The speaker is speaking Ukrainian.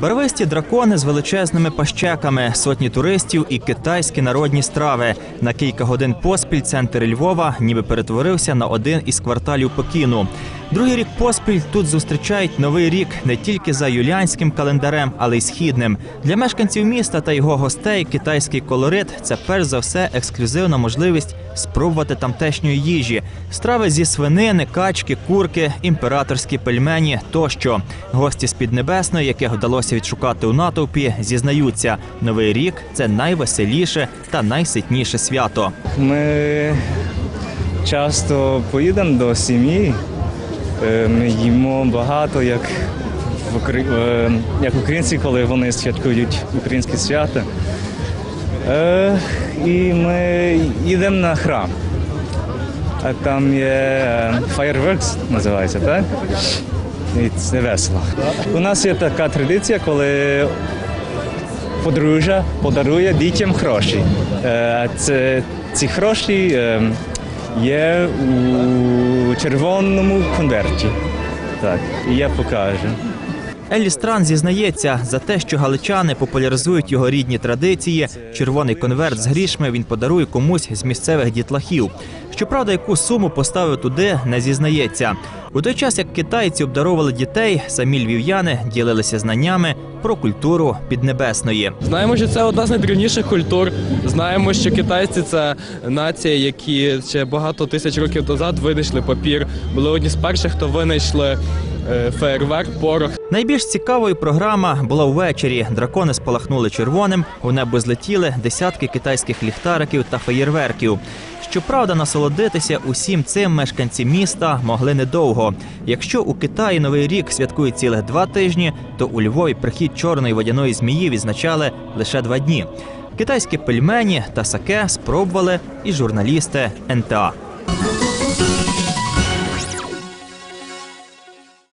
Барвисті дракони з величезними пащеками, сотні туристів і китайські народні страви. На кілька годин поспіль центр Львова ніби перетворився на один із кварталів Пекіну. Другий рік поспіль тут зустрічають новий рік не тільки за юліанським календарем, але й східним. Для мешканців міста та його гостей китайський колорит це перш за все ексклюзивна можливість спробувати тамтешньої їжі, страви зі свинини, качки, курки, імператорські пельмені тощо. Гості з Піднебесної, яких вдалося відшукати у натовпі, зізнаються, новий рік це найвеселіше та найситніше свято. Ми часто поїдемо до сім'ї. Е, Ми їмо багато, як, е, як українці, коли вони святкують українські свята. Е, І ми їдемо на храм. А там є fireworks, називається, так? І це весело. У нас є така традиція, коли подружжя подарує дітям гроші. Е, Це, ці гроші е, є у червоному конверті. Так, і я покажу. Еллі Стран зізнається, за те, що галичани популяризують його рідні традиції, червоний конверт з грішми він подарує комусь з місцевих дітлахів. Щоправда, яку суму поставив туди, не зізнається. У той час, як китайці обдаровували дітей, самі львів'яни ділилися знаннями про культуру піднебесної. Знаємо, що це одна з найдревніших культур. Знаємо, що китайці це нація, які ще багато тисяч років назад винайшли папір. Були одні з перших, хто винайшли е, фейерверк, порох. Найбільш цікавою програма була ввечері. Дракони спалахнули червоним, у небо злетіли десятки китайських ліхтариків та феєрверків. Щоправда, насолодитися усім цим мешканці міста могли недовго. Якщо у Китаї новий рік святкують цілих два тижні, то у Львові прихід чорної водяної змії відзначали лише два дні. Китайські пельмені та саке спробували і журналісти НТА.